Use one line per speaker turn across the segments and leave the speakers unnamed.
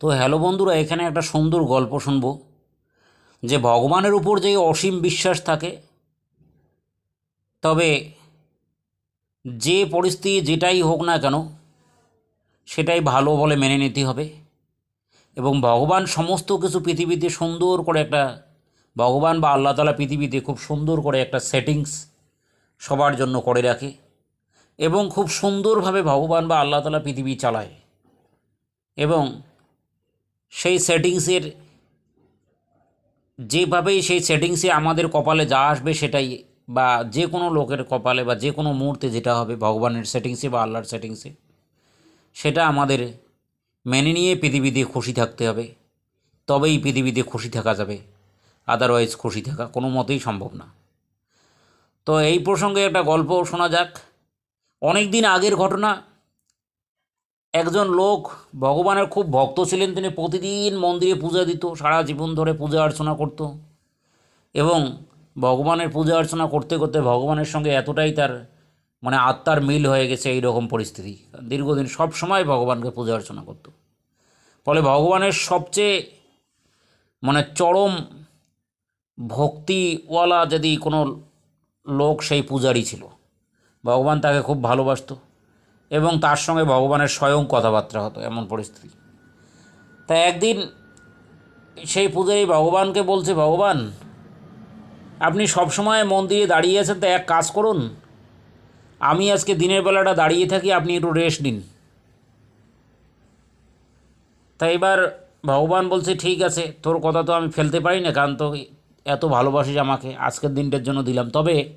তো হ্যালো বন্ধুরা, এখানে একটা সুন্দর গল্প শুনব। যে ভগবানের উপর যে অসীম বিশ্বাস থাকে, তবে যে পরিস্থিতি যেটাই হোক না কেন, সেটাই ভালো বলে মেনে নিতে হবে। এবং ভগবান সমস্ত কিছু পৃথিবীতে সুন্দর করে একটা, ভগবান বা আল্লাহ তালা পৃথিবীতে খুব সুন্দর করে একটা সেটিংস সবার জন্য করে রাখে এবং খুব সুন্দরভাবে ভগবান বা আল্লাহ তালা পৃথিবী চালায়। এবং সেই সেটিংসের, যেভাবেই সেই সেটিংসে আমাদের কপালে যা আসবে সেটাই, বা যে কোনো লোকের কপালে বা যে কোনো মুহূর্তে যেটা হবে ভগবানের সেটিংসে বা আল্লাহর সেটিংসে, সেটা আমাদের মেনে নিয়ে পৃথিবীতে খুশি থাকতে হবে। তবেই পৃথিবীতে খুশি থাকা যাবে। আদারওয়াইজ খুশি থাকা কোনো মতেই সম্ভব না। তো এই প্রসঙ্গে একটা গল্প শোনা যাক। অনেক দিন আগের ঘটনা একজন লোক ভগবানের খুব ভক্ত ছিলেন, তিনি প্রতিদিন মন্দিরে পূজা দিত, সারা জীবন ধরে পূজা অর্চনা করত। এবং ভগবানের পূজা অর্চনা করতে করতে ভগবানের সঙ্গে এতটাই তার মানে আত্মার মিল হয়ে গেছে এই রকম পরিস্থিতি। দীর্ঘদিন সব সময় ভগবানকে পূজা অর্চনা করত। ফলে ভগবানের সবচেয়ে মানে চরম ভক্তিওয়ালা যদি কোনো লোক সেই পূজারই ছিল। ভগবান তাকে খুব ভালোবাসতো। এবং তার সঙ্গে ভগবানের স্বয়ং কথাবার্তা হতো, এমন পরিস্থিতি। তা একদিন সেই পূজারী ভগবানকে বলছে, ভগবান, আপনি সবসময় মন্দিরে দাঁড়িয়ে আছেন, তা এক কাজ করুন। আমি আজকে দিনের বেলাটা দাঁড়িয়ে থাকি, আপনি একটু রেস্ট নিন। তা এবার ভগবান বলছে, ঠিক আছে, তোর কথা তো আমি ফেলতে পারি না, কারণ তো এত ভালোবাসিস আমাকে, আজকের দিনটার জন্য দিলাম। তবে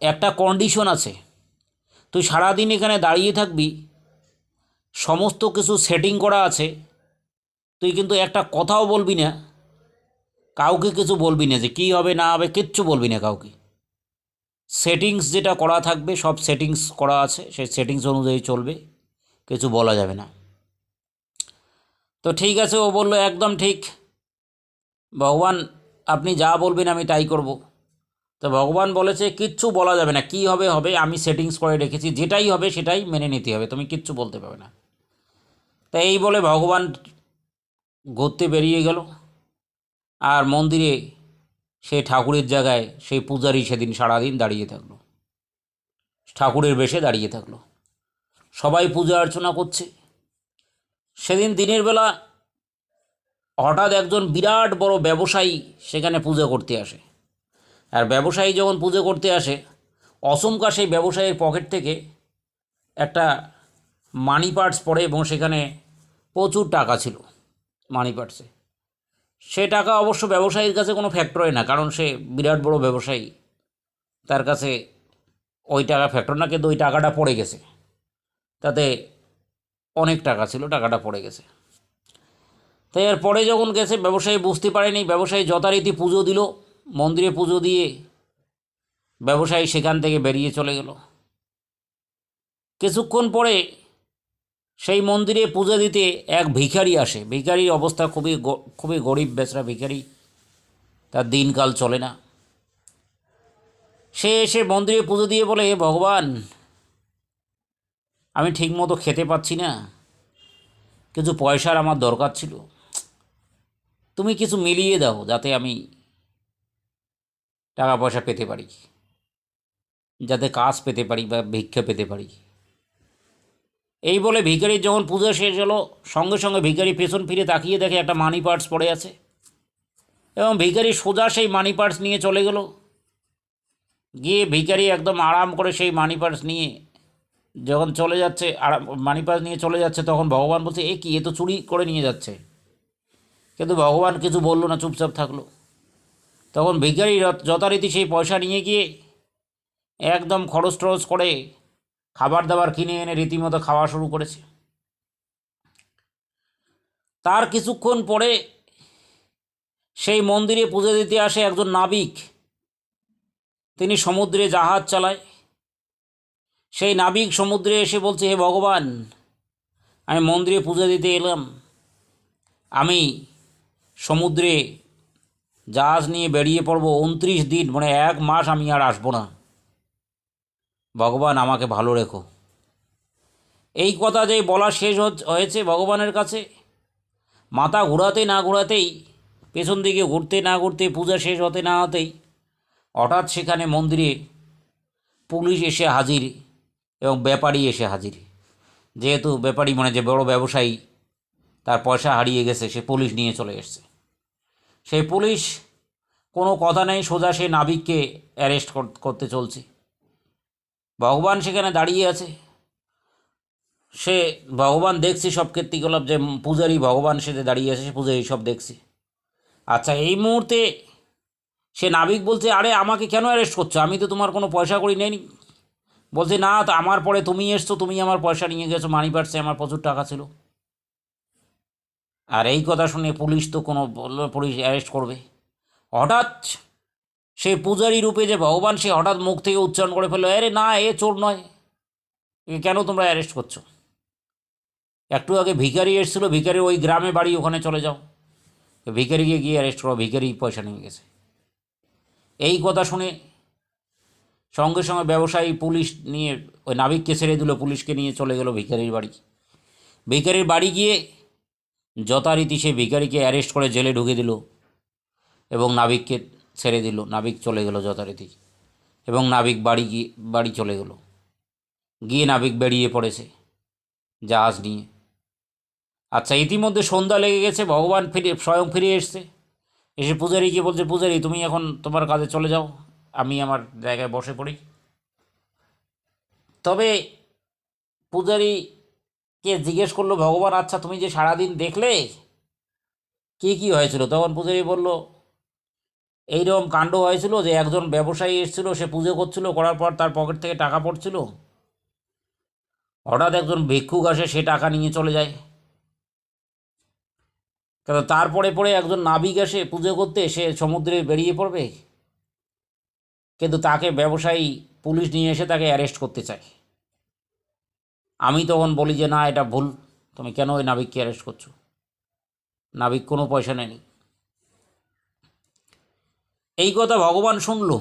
একটা কন্ডিশন আছে। তুই সারাদিন এখানে দাঁড়িয়ে থাকবি। সমস্ত কিছু সেটিং করা আছে। তুই কিন্তু একটা কথাও বলবি না। কাউকে কিছু বলবি না যে কী হবে, না হবে, কিচ্ছু বলবি না কাউকে। সেটিংস যেটা করা থাকবে, সব সেটিংস করা আছে, সেই সেটিংস অনুযায়ী চলবে। কিছু বলা যাবে না। তো ঠিক আছে, ও বলল, একদম ঠিক। ভগবান, আপনি যা বলবেন আমি তাই করব। তো ভগবান বলেছে, কিচ্ছু বলা যাবে না। কি হবে? হবে। আমি সেটিংস করে রেখেছি। যেটাই হবে, সেটাই মেনে নিতে হবে। তুমি কিচ্ছু বলতে পারবে না। তাই এই বলে ভগবান ঘুরতে বেরিয়ে গেল। আর মন্দিরে সেই ঠাকুরের জায়গায় সেই পূজারী সেদিন সারাদিন দাঁড়িয়ে থাকল। ঠাকুরের বেশে দাঁড়িয়ে থাকল। সবাই পূজা অর্চনা করছে। সেদিন দিনের বেলা হঠাৎ একজন বিরাট বড় ব্যবসায়ী সেখানে পূজা করতে আসে। আর ব্যবসায়ী যখন পুজো করতে আসে অসমকা সেই ব্যবসায়ীর পকেট থেকে একটা মানি পার্টস পড়ে এবং সেখানে প্রচুর টাকা ছিল মানি পার্টসে সে টাকা অবশ্য ব্যবসায়ীর কাছে কোনো ফ্যাক্টর হয় না, কারণ সে বিরাট বড় ব্যবসায়ী। তার কাছে ওই টাকা ফ্যাক্টর না, কিন্তু ওই টাকাটা পড়ে গেছে। তাতে অনেক টাকা ছিল, টাকাটা পড়ে গেছে। তাই এর পরে যখন গেছে, ব্যবসায়ী বুঝতে পারেনি, ব্যবসায়ী যথারীতি পুজো দিল। মন্দিরে পুজো দিয়ে ব্যবসায়ী সেখান থেকে বেরিয়ে চলে গেল। কিছুক্ষণ পরে সেই মন্দিরে পুজো দিতে এক ভিখারি আসে। ভিখারির অবস্থা খুবই খুবই গরিব বেচরা ভিখারি। তার দিনকাল চলে না। সে এসে মন্দিরে পুজো দিয়ে বলে ভগবান, আমি ঠিকমতো খেতে পাচ্ছি না। কিছু পয়সার আমার দরকার ছিল। তুমি কিছু মিলিয়ে দাও যাতে আমি টাকা পয়সা পেতে পারি, যাতে কাজ পেতে পারি বা ভিক্ষা পেতে পারি। এই বলে ভিখারির যখন পুজো শেষ হলো, সঙ্গে সঙ্গে ভিখারি পেছন ফিরে তাকিয়ে দেখে একটা মানি পার্টস পড়ে আছে এবং ভিখারি সোজা সেই মানি পার্টস নিয়ে চলে গেল। গিয়ে ভিখারি একদম আরাম করে সেই মানি পার্টস নিয়ে যখন চলে যাচ্ছে, আরাম মানি পার্স নিয়ে চলে যাচ্ছে, তখন ভগবান বলছে, এ কি? এ তো চুরি করে নিয়ে যাচ্ছে। কিন্তু ভগবান কিছু বলল না, চুপচাপ থাকল। তখন যত- যথারীতি সেই পয়সা নিয়ে গিয়ে একদম খরচ টরচ করে খাবার দাবার কিনে এনে রীতিমতো খাওয়া শুরু করেছে। তার কিছুক্ষণ পরে সেই মন্দিরে পুজো দিতে আসে একজন নাবিক। তিনি সমুদ্রে জাহাজ চালায়। সেই নাবিক সমুদ্রে এসে বলছে, হে ভগবান, আমি মন্দিরে পুজো দিতে এলাম। আমি সমুদ্রে জাহাজ নিয়ে বেরিয়ে পড়ব উনত্রিশ দিন মানে এক মাস আমি আর আসব না। ভগবান আমাকে ভালো রেখো। এই কথা যে বলা শেষ হয়েছে ভগবানের কাছে। মাথা ঘোরাতে না ঘোরাতেই, পেছন দিকে ঘুরতে না ঘুরতে পূজা শেষ হতে না হতেই, হঠাৎ সেখানে মন্দিরে পুলিশ এসে হাজির এবং ব্যাপারী এসে হাজির। যেহেতু ব্যাপারী মানে যে বড় ব্যবসায়ী, তার পয়সা হারিয়ে গেছে, সে পুলিশ নিয়ে চলে এসছে। সেই পুলিশ কোনো কথা নেই, সোজা সে নাবিককে অ্যারেস্ট করতে চলছে। ভগবান সেখানে দাঁড়িয়ে আছে। সে ভগবান দেখছি সব কীর্তিকলাপ, যে পূজারী ভগবান সেতে দাঁড়িয়ে আছে, সে পূজারী সব দেখছি। আচ্ছা এই মুহূর্তে সে নাবিক বলছে, আরে, আমাকে কেন অ্যারেস্ট করছ? আমি তো তোমার কোনো পয়সা করি নেই বলছে, না, তো আমার পরে তুমি এসছো, তুমি আমার পয়সা নিয়ে গেছো, মানি পার্সে আমার প্রচুর টাকা ছিল। আর এই কথা শুনে পুলিশ তো কোনো পুলিশ অ্যারেস্ট করবে। হঠাৎ সে পূজারী রূপে যে ভগবান, সে হঠাৎ মুখ থেকে উচ্চারণ করে ফেলল, আরে না, এ চোর নয়। এ কেন তোমরা অ্যারেস্ট করছ? একটু আগে ভিখারি এসেছিল, ভিখারি ওই গ্রামে বাড়ি, ওখানে চলে যাও। ভিখারিকে গিয়ে অ্যারেস্ট করো, ভিখারি পয়সা নিয়ে গেছে। এই কথা শুনে সঙ্গে সঙ্গে ব্যবসায়ী পুলিশ নিয়ে, ওই নাবিককে ছেড়ে দিল, পুলিশকে নিয়ে চলে গেল ভিখারির বাড়ি। ভিখারির বাড়ি গিয়ে যথারীতি সে ভিখারিকে অ্যারেস্ট করে জেলে ঢুকে দিল এবং নাবিককে ছেড়ে দিল। নাবিক চলে গেল যথারীতি এবং নাবিক বাড়ি গিয়ে, বাড়ি চলে গেল। গিয়ে নাবিক বেরিয়ে পড়েছে জাহাজ নিয়ে। আচ্ছা ইতিমধ্যে সন্ধ্যা লেগে গেছে, ভগবান ফিরে, স্বয়ং ফিরে এসছে। এসে পূজারীকে বলছে, পূজারী, তুমি এখন তোমার কাজে চলে যাও, আমি আমার জায়গায় বসে পড়ি। তবে পূজারীকে জিজ্ঞেস করল, ভগবান আচ্ছা তুমি যে সারাদিন দেখলে, কী কী হয়েছিল? তখন পূজারী বলল, এইরকম কাণ্ড হয়েছিল যে একজন ব্যবসায়ী এসেছিল, সে পুজো করছিল, করার পর তার পকেট থেকে টাকা পড়ছিল। হঠাৎ একজন ভিক্ষুক আসে, সে টাকা নিয়ে চলে যায়। কেন, তারপরে পরে একজন নাবিক আসে পুজো করতে, সে সমুদ্রে বেরিয়ে পড়বে। কিন্তু তাকে ব্যবসায়ী, পুলিশ নিয়ে এসে তাকে অ্যারেস্ট করতে চায়। আমি তখন বলি যে, না, এটা ভুল। তুমি কেন ওই নাবিককে অ্যারেস্ট করছ? নাবিক কোনো পয়সা নেয়নি। এই কথা ভগবান শুনল।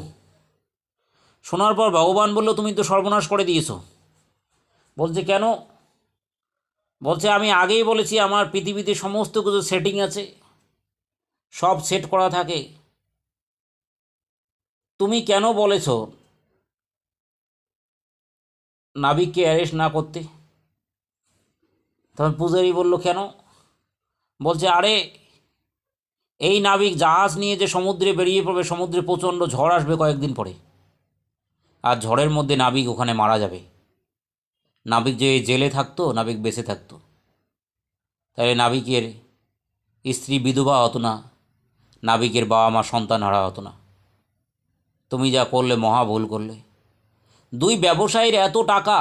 শোনার পর ভগবান বলল, তুমি তো সর্বনাশ করে দিয়েছ। বলছে, কেন? বলছে, আমি আগেই বলেছি, আমার পৃথিবীতে সমস্ত কিছু সেটিং আছে। সব সেট করা থাকে। তুমি কেন বলেছ নাবিককে অ্যারেস্ট না করতে। তখন পূজারি বলল, কেন? বলছে, আরে, এই নাবিক জাহাজ নিয়ে যে সমুদ্রে বেরিয়ে পড়বে, সমুদ্রে প্রচণ্ড ঝড় আসবে কয়েকদিন পরে। আর ঝড়ের মধ্যে নাবিক ওখানে মারা যাবে। নাবিক যে জেলে থাকতো, নাবিক বেঁচে থাকতো। তাহলে নাবিকের স্ত্রী বিধবা হতো না, নাবিকের বাবা মা সন্তান হারা হতো না। তুমি যা করলে, মহা ভুল করলে। দুই ব্যবসায়ীর এত টাকা,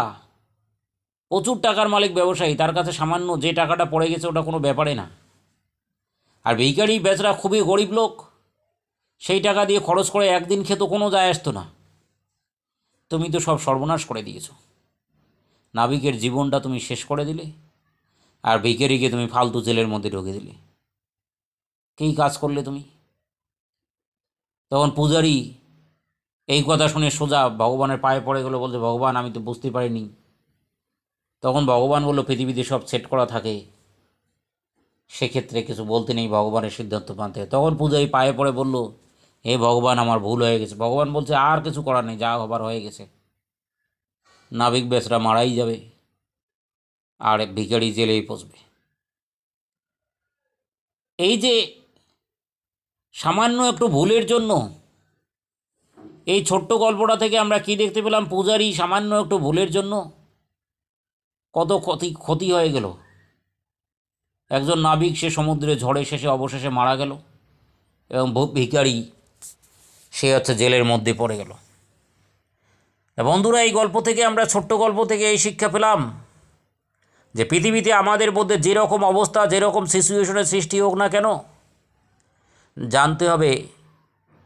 প্রচুর টাকার মালিক ব্যবসায়ী, তার কাছে সামান্য যে টাকাটা পড়ে গেছে ওটা কোনো ব্যাপারে না। আর ভিখারি বেচরা খুবই গরিব লোক, সেই টাকা দিয়ে খরচ করে একদিন খেত কোনো যায় আসতো না। তুমি তো সব সর্বনাশ করে দিয়েছ। নাবিকের জীবনটা তুমি শেষ করে দিলে, আর ভিখারিকে তুমি ফালতু জেলের মধ্যে ঢুকে দিলে। কী কাজ করলে তুমি? তখন পূজারি এই কথা শুনে সোজা ভগবানের পায়ে পড়ে গেলো বলছে ভগবান, আমি তো বুঝতে পারিনি। তখন ভগবান বলল, পৃথিবীতে সব সেট করা থাকে। সেক্ষেত্রে কিছু বলতে নেই, ভগবানের সিদ্ধান্ত মানতে। তখন পূজারি পায়ে পড়ে বলল, হে ভগবান, আমার ভুল হয়ে গেছে। ভগবান বলছে, আর কিছু করার নেই, যা হবার হয়ে গেছে। নাবিক বেসরা মারাই যাবে, আর ভিখারি জেলেই পচবে। এই যে সামান্য একটু ভুলের জন্য এই ছোট্ট গল্পটা থেকে আমরা কি দেখতে পেলাম? পূজারি সামান্য একটু ভুলের জন্য কত ক্ষতি ক্ষতি হয়ে গেল। একজন নাবিক সে সমুদ্রে ঝড়ে শেষে অবশেষে মারা গেল এবং ভূ- ভিখারি সে হচ্ছে জেলের মধ্যে পড়ে গেল। বন্ধুরা, এই গল্প থেকে আমরা ছোট্ট গল্প থেকে এই শিক্ষা পেলাম যে পৃথিবীতে আমাদের মধ্যে যেরকম অবস্থা, যেরকম সিচুয়েশনের সৃষ্টি হোক না কেন, জানতে হবে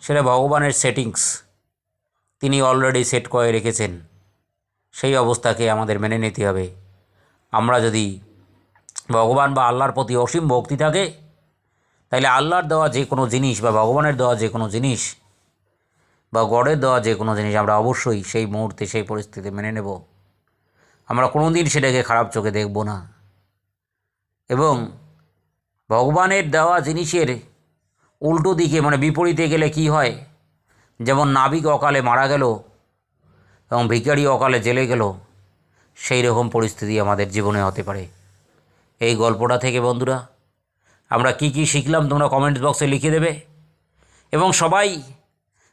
সেটা ভগবানের সেটিংস। তিনি অলরেডি সেট করে রেখেছেন। সেই অবস্থাকে আমাদের মেনে নিতে হবে। আমরা যদি ভগবান বা আল্লাহর প্রতি অসীম ভক্তি থাকে, তাহলে আল্লাহর দেওয়া যে কোনো জিনিস বা ভগবানের দেওয়া যে কোনো জিনিস বা গডের দেওয়া যে কোনো জিনিস আমরা অবশ্যই সেই মুহূর্তে, সেই পরিস্থিতি মেনে নেব। আমরা কোনো দিন সেটাকে খারাপ চোখে দেখব না। এবং ভগবানের দেওয়া জিনিসের উল্টো দিকে মানে বিপরীতে গেলে কি হয়? যেমন নাবিক অকালে মারা গেল এবং ভিখারি অকালে জেলে গেল, সেই রকম পরিস্থিতি আমাদের জীবনে হতে পারে। এই গল্পটা থেকে বন্ধুরা, আমরা কি কি শিখলাম তোমরা কমেন্টস বক্সে লিখে দেবে এবং সবাই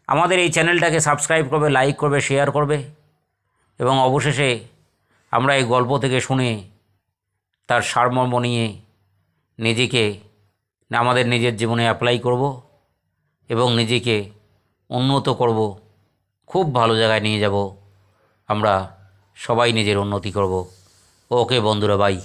আমাদের এই চ্যানেলটাকে সাবস্ক্রাইব করবে, লাইক করবে, শেয়ার করবে এবং অবশেষে আমরা এই গল্প থেকে শুনে তার সারমর্ম নিয়ে নিজেকে, আমাদের নিজের জীবনে অ্যাপ্লাই করব এবং নিজেকে উন্নত করব। খুব ভালো জায়গায় নিয়ে যাব। আমরা সবাই নিজের উন্নতি করব। ওকে বন্ধুরা বাই